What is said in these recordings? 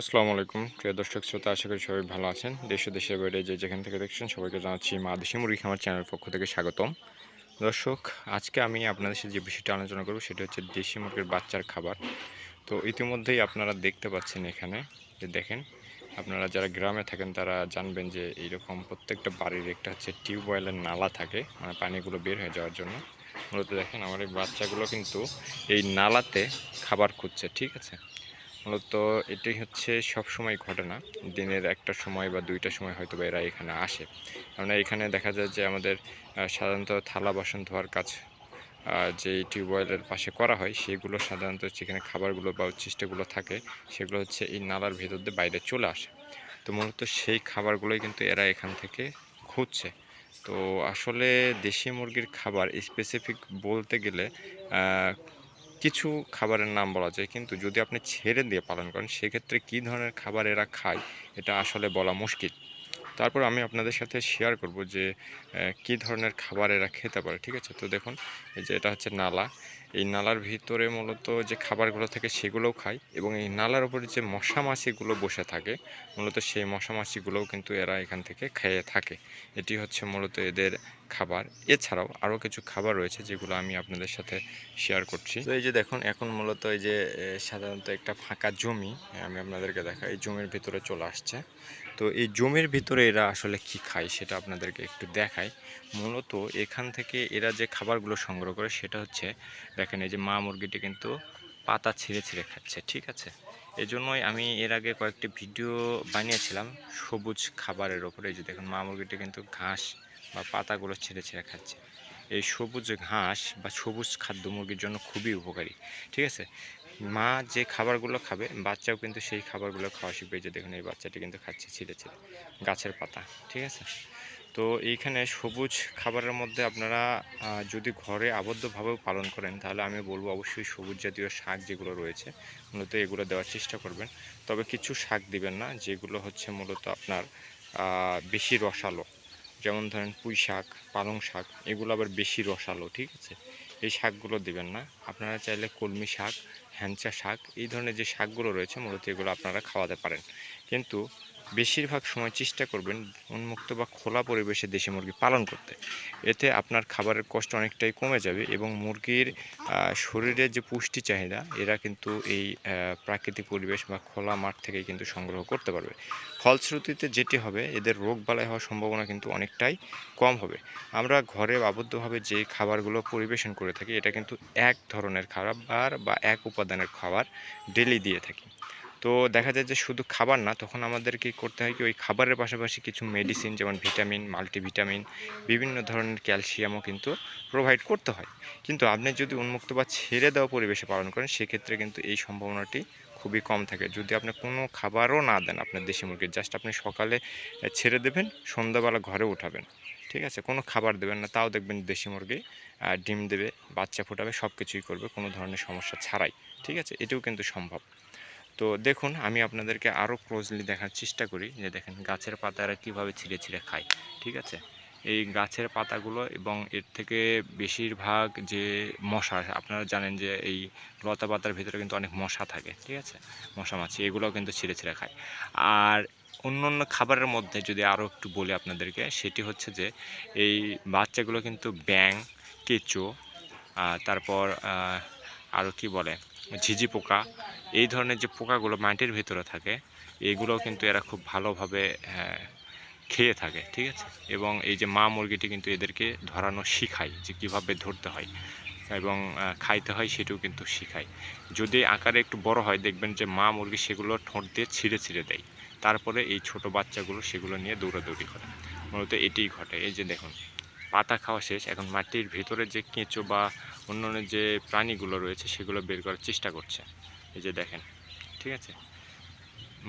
আসসালামু আলাইকুম। প্রিয় দর্শক শ্রোতা, আশা করি সবাই ভালো আছেন। দেশ দেশের বাইরে যে যেখান থেকে দেখছেন, সবাইকে জানাচ্ছি মা দেশি মুরগি খামার চ্যানেল পক্ষ থেকে স্বাগতম। দর্শক, আজকে আমি আপনাদের সাথে যে বিষয়টা আলোচনা করব, সেটা হচ্ছে দেশি মুরগির বাচ্চার খাবার। তো ইতিমধ্যেই আপনারা দেখতে পাচ্ছেন এখানে, যে দেখেন, আপনারা যারা গ্রামে থাকেন, তারা জানবেন যে এইরকম প্রত্যেকটা বাড়ির একটা হচ্ছে টিউবওয়েলের নালা থাকে মানে পানিগুলো বের হয়ে যাওয়ার জন্য। মূলত দেখেন, আমার এই বাচ্চাগুলো কিন্তু এই নালাতে খাবার খুঁজছে, ঠিক আছে? মূলত এটাই হচ্ছে সব সময় ঘটনা। দিনের একটা সময় বা দুইটা সময় হয়তো বা এরা এখানে আসে। কেননা এখানে দেখা যায় যে আমাদের সাধারণত থালা বাসন ধোয়ার কাজ যে টিউবওয়েলের পাশে করা হয়, সেগুলো সাধারণত যেখানে খাবারগুলো বা উচ্ছিষ্টগুলো থাকে, সেগুলো হচ্ছে এই নালার ভেতর দিয়ে বাইরে চলে আসে। তো মূলত সেই খাবারগুলোই কিন্তু এরা এখান থেকে খুঁজছে। তো আসলে দেশি মুরগির খাবার স্পেসিফিক বলতে গেলে কিছু খাবারের নাম বলা যায়, কিন্তু যদি আপনি ছেড়ে দিয়ে পালন করেন, সেক্ষেত্রে কী ধরনের খাবার এরা খায়, এটা আসলে বলা মুশকিল। তারপর আমি আপনাদের সাথে শেয়ার করব যে কী ধরনের খাবার এরা খেতে পারে, ঠিক আছে? তো দেখুন, এই যে এটা হচ্ছে নালা। এই নালার ভিতরে মূলত যে খাবারগুলো থাকে সেগুলোও খায় এবং এই নালার উপরে যে মশা মাছিগুলো বসে থাকে, মূলত সেই মশা মাছিগুলোও কিন্তু এরা এখান থেকে খেয়ে থাকে। এটি হচ্ছে মূলত এদের খাবার। এছাড়াও আরও কিছু খাবার রয়েছে যেগুলো আমি আপনাদের সাথে শেয়ার করছি। তো এই যে দেখুন, এখন মূলত এই যে সাধারণত একটা ফাঁকা জমি আমি আপনাদেরকে দেখাই, এই জমির ভিতরে চলে আসছে। তো এই জমির ভিতরে এরা আসলে কি খায় সেটা আপনাদেরকে একটু দেখাই। মূলত এখান থেকে এরা যে খাবারগুলো সংগ্রহ করে সেটা হচ্ছে, দেখেন এই যে মা মুরগিটি কিন্তু পাতা ছিঁড়ে ছিঁড়ে খাচ্ছে, ঠিক আছে? এই জন্যই আমি এর আগে কয়েকটি ভিডিও বানিয়েছিলাম সবুজ খাবারের ওপরে। এই যে দেখুন, মা মুরগিটি কিন্তু ঘাস বা পাতাগুলো ছিঁড়ে ছিঁড়ে খাচ্ছে। এই সবুজ ঘাস বা সবুজ খাদ্য মুরগির জন্য খুবই উপকারী, ঠিক আছে? মা যে খাবারগুলো খাবে, বাচ্চাও কিন্তু সেই খাবারগুলো খাওয়া শিখবে যে দেখুন, এই বাচ্চাটি কিন্তু খাচ্ছে ছিঁড়ে ছিঁড়ে, গাছের পাতা, ঠিক আছে? তো এইখানে সবুজ খাবারের মধ্যে আপনারা যদি ঘরে আবদ্ধভাবেও পালন করেন, তাহলে আমি বলব অবশ্যই সবুজ জাতীয় শাক যেগুলো রয়েছে, মূলত এগুলো দেওয়ার চেষ্টা করবেন। তবে কিছু শাক দিবেন না, যেগুলো হচ্ছে মূলত আপনার বেশি রসালো যেমন ধরেন পুঁই শাক, পালং শাক, এগুলো আবার বেশি রসালো, ঠিক আছে? এই শাকগুলো দেবেন না। আপনারা চাইলে কলমি শাক হ্যাঞ্চা শাক, এই ধরনের যে শাকগুলো রয়েছে, মূলত এগুলো আপনারা খাওয়াতে পারেন। কিন্তু বেশিরভাগ সময় চেষ্টা করবেন উন্মুক্ত বা খোলা পরিবেশে দেশি মুরগি পালন করতে। এতে আপনার খাবারের কষ্ট অনেকটাই কমে যাবে এবং মুরগির শরীরের যে পুষ্টি চাহিদা, এরা কিন্তু এই প্রাকৃতিক পরিবেশ বা খোলা মাঠ থেকে কিন্তু সংগ্রহ করতে পারবে। ফলশ্রুতিতে যেটি হবে, এদের রোগ বালাই হওয়ার সম্ভাবনা কিন্তু অনেকটাই কম হবে। আমরা ঘরে আবদ্ধভাবে যে খাবারগুলো পরিবেশন করে থাকি, এটা কিন্তু এক ধরনের খাবার বা এক উপাদানের খাবার ডেলি দিয়ে থাকি। তো দেখা যায় যে শুধু খাবার না, তখন আমাদের কি করতে হয় কি, ওই খাবারের পাশাপাশি কিছু মেডিসিন যেমন ভিটামিন মাল্টিভিটামিন বিভিন্ন ধরনের ক্যালসিয়ামও কিন্তু প্রোভাইড করতে হয়। কিন্তু আপনি যদি উন্মুক্ত বা ছেড়ে দেওয়া পরিবেশে পালন করেন, সেক্ষেত্রে কিন্তু এই সম্ভাবনাটি খুবই কম থাকে। যদি আপনি কোনো খাবারও না দেন আপনার দেশি মুরগির জাস্ট আপনি সকালে ছেড়ে দেবেন, সন্ধ্যাবেলা ঘরে উঠাবেন, ঠিক আছে? কোনো খাবার দেবেন না, তাও দেখবেন দেশি মুরগি ডিম দেবে, বাচ্চা ফোটাবে সব কিছুই করবে, কোনো ধরনের সমস্যা ছাড়াই, ঠিক আছে? এটাও কিন্তু সম্ভব। তো দেখুন, আমি আপনাদেরকে আরও ক্লোজলি দেখার চেষ্টা করি যে দেখেন, গাছের পাতারা কীভাবে ছিঁড়ে ছিঁড়ে খায়, ঠিক আছে? এই গাছের পাতাগুলো এবং এর থেকে বেশিরভাগ যে মশা, আপনারা জানেন যে এই লতা পাতার ভিতরে কিন্তু অনেক মশা থাকে, ঠিক আছে? মশা, মাছি, এগুলোও কিন্তু ছিঁড়ে ছিঁড়ে খায়। আর অন্য অন্য খাবারের মধ্যে যদি আরও একটু বলি আপনাদেরকে, সেটি হচ্ছে যে এই বাচ্চাগুলো কিন্তু ব্যাং কেঁচো তারপর আরও কি বলে? ঝিঝি পোকা এই ধরনের যে পোকাগুলো মাটির ভিতরে থাকে, এগুলোও কিন্তু এরা খুব ভালোভাবে খেয়ে থাকে, ঠিক আছে? এবং এই যে মা মুরগিটি কিন্তু এদেরকে ধরানো শিখায় যে কীভাবে ধরতে হয় এবং খাইতে হয় সেটাও কিন্তু শিখায়। যদি আকারে একটু বড় হয়, দেখবেন যে মা মুরগি সেগুলো ঠোঁট দিয়ে ছিঁড়ে ছিঁড়ে দেয়। তারপরে এই ছোট বাচ্চাগুলো সেগুলো নিয়ে দৌড়াদৌড়ি করে। মূলত এটিই ঘটে। এই যে দেখুন, পাতা খাওয়া শেষ। এখন মাটির ভেতরে যে কেঁচো বা অন্যান্য যে প্রাণীগুলো রয়েছে, সেগুলো বের করার চেষ্টা করছে। এই যে দেখেন, ঠিক আছে?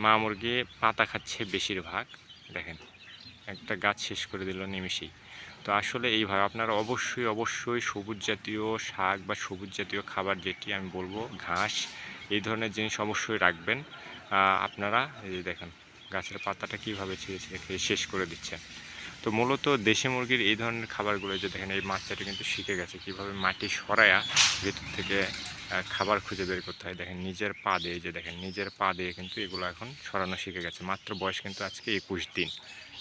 মা মুরগি পাতা খাচ্ছে বেশিরভাগ, দেখেন। একটা গাছ শেষ করে দিল নিমিষেই। তো আসলে এইভাবে আপনারা অবশ্যই অবশ্যই সবুজ জাতীয় শাক বা সবুজ জাতীয় খাবার যেটি আমি বলব, ঘাস, এই ধরনের জিনিস অবশ্যই রাখবেন। আপনারা এই যে দেখেন, গাছের পাতাটা কীভাবে ছিঁড়ে ছিঁড়ে খেয়ে শেষ করে দিচ্ছে। তো মূলত দেশি মুরগির এই ধরনের খাবারগুলো যে দেখেন, এই বাচ্চাটা কিন্তু শিখে গেছে কীভাবে মাটি সরায়া ভেতর থেকে খাবার খুঁজে বের করতে হয়। দেখেন, নিজের পা দিয়ে যে দেখেন, নিজের পা দিয়ে কিন্তু এগুলো এখন সরানো শিখে গেছে। মাত্র বয়স কিন্তু আজকে একুশ দিন,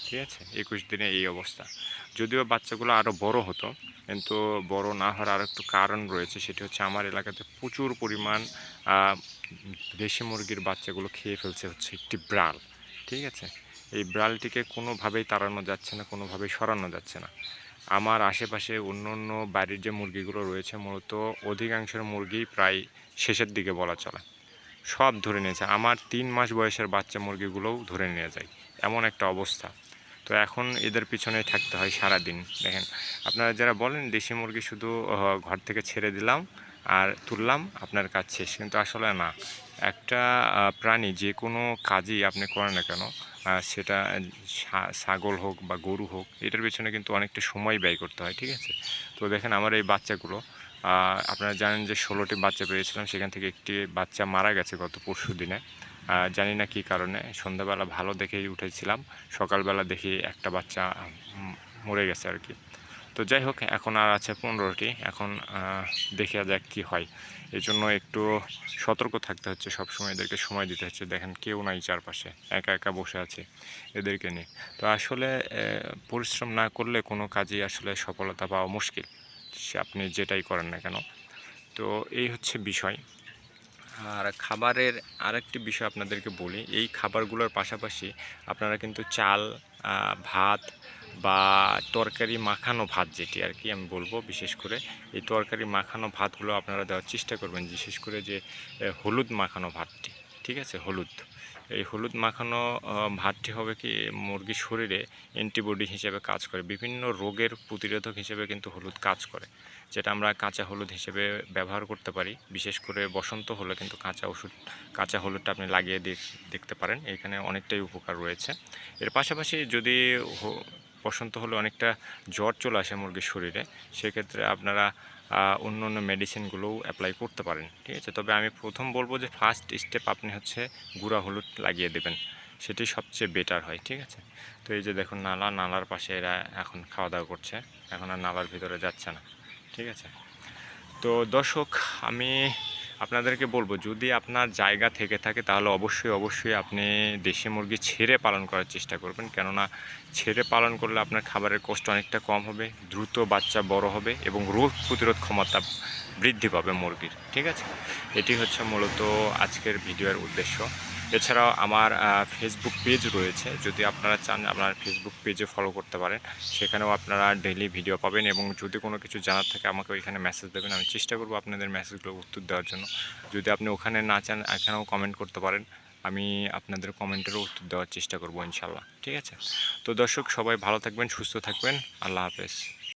ঠিক আছে? একুশ দিনে এই অবস্থা। যদিও বাচ্চাগুলো আরও বড় হতো, কিন্তু বড় না হওয়ার আর একটু কারণ রয়েছে, সেটি হচ্ছে আমার এলাকাতে প্রচুর পরিমাণ দেশি মুরগির বাচ্চাগুলো খেয়ে ফেলছে হচ্ছে একটি ব্রাল ঠিক আছে? এই ব্রালটিকে কোনোভাবেই তাড়ানো যাচ্ছে না, কোনোভাবেই সরানো যাচ্ছে না। আমার আশেপাশে অন্য অন্য বাড়ির যে মুরগিগুলো রয়েছে, মূলত অধিকাংশের মুরগি প্রায় শেষের দিকে বলা চলে। সব ধরে নিয়েছে আমার তিন মাস বয়সের বাচ্চা মুরগিগুলোও ধরে নিয়ে যায়। এমন একটা অবস্থা। তো এখন এদের পিছনে থাকতে হয় সারা দিন দেখেন, আপনারা যারা বলেন দেশি মুরগি শুধু ঘর থেকে ছেড়ে দিলাম আর তুললাম আপনার কাজ শেষ। কিন্তু আসলে না, একটা প্রাণী যে কোনো কাজই আপনি করেন না কেন সেটা ছাগল হোক বা গরু হোক, এটার পেছনে কিন্তু অনেকটা সময় ব্যয় করতে হয়, ঠিক আছে? তো দেখেন আমার এই বাচ্চাগুলো আপনারা জানেন যে ষোলোটি বাচ্চা পেয়েছিলাম, সেখান থেকে একটি বাচ্চা মারা গেছে গত পরশু দিনে। জানি না কী কারণে, সন্ধ্যাবেলা ভালো দেখেই উঠেছিলাম, সকালবেলা দেখি একটা বাচ্চা মরে গেছে আর কি। তো যাই হোক, এখন আর আছে পনেরোটি। এখন দেখে যাক কী হয়। এই জন্য একটু সতর্ক থাকতে হচ্ছে, সবসময় এদেরকে সময় দিতে হচ্ছে। দেখেন কেউ নাই চারপাশে, একা একা বসে আছে এদেরকে নিয়ে। তো আসলে পরিশ্রম না করলে কোনো কাজেই আসলে সফলতা পাওয়া মুশকিল আপনি যেটাই করেন না কেন। তো এই হচ্ছে বিষয়। আর খাবারের আরেকটি বিষয় আপনাদেরকে বলি, এই খাবারগুলোর পাশাপাশি আপনারা কিন্তু চাল ভাত বা তরকারি মাখানো ভাত যেটি আর কি আমি বলব বিশেষ করে। এই তরকারি মাখানো ভাতগুলো আপনারা দেওয়ার চেষ্টা করবেন, বিশেষ করে যে হলুদ মাখানো ভাতটি, ঠিক আছে? হলুদ। এই হলুদ মাখানো ভাতটি হবে কি মুরগির শরীরে অ্যান্টিবডি হিসেবে কাজ করে। বিভিন্ন রোগের প্রতিরোধক হিসেবে কিন্তু হলুদ কাজ করে, যেটা আমরা কাঁচা হলুদ হিসেবে ব্যবহার করতে পারি। বিশেষ করে বসন্ত হলে কিন্তু কাঁচা ওষুধ, কাঁচা হলুদটা আপনি লাগিয়ে দেখ- দেখতে পারেন। এখানে অনেকটাই উপকার রয়েছে। এর পাশাপাশি যদি বসন্ত হলে অনেকটা জ্বর চলে আসে মুরগির শরীরে, সেক্ষেত্রে আপনারা অন্য অন্য মেডিসিনগুলোও অ্যাপ্লাই করতে পারেন, ঠিক আছে? তবে আমি প্রথম বলব যে ফার্স্ট স্টেপ আপনি হচ্ছে গুঁড়া হলুদ লাগিয়ে দেবেন, সেটি সবচেয়ে বেটার হয়, ঠিক আছে? তো এই যে দেখুন নালা, নালার পাশে এরা এখন খাওয়া দাওয়া করছে, এখন আর নালার ভিতরে যাচ্ছে না, ঠিক আছে? তো দর্শক, আমি আপনাদেরকে বলব, যদি আপনার জায়গা থেকে থাকে, তাহলে অবশ্যই অবশ্যই আপনি দেশি মুরগি ছেড়ে পালন করার চেষ্টা করবেন। কেননা ছেড়ে পালন করলে আপনার খাবারের কষ্ট অনেকটা কম হবে, দ্রুত বাচ্চা বড় হবে এবং রোগ প্রতিরোধ ক্ষমতা বৃদ্ধি পাবে মুরগির। ঠিক আছে? এটি হচ্ছে মূলত আজকের ভিডিওর উদ্দেশ্য। এছাড়াও আমার ফেসবুক পেজ রয়েছে। যদি আপনারা চান আপনার ফেসবুক পেজে ফলো করতে পারেন। সেখানেও আপনারা ডেইলি ভিডিও পাবেন এবং যদি কোনো কিছু জানার থাকে আমাকে ওইখানে মেসেজ দেবেন। আমি চেষ্টা করব আপনাদের মেসেজগুলো উত্তর দেওয়ার জন্য। যদি আপনি ওখানে না চান, এখানেও কমেন্ট করতে পারেন। আমি আপনাদের কমেন্টেরও উত্তর দেওয়ার চেষ্টা করব ইনশাল্লাহ ঠিক আছে? তো দর্শক, সবাই ভালো থাকবেন, সুস্থ থাকবেন। আল্লাহ হাফেজ।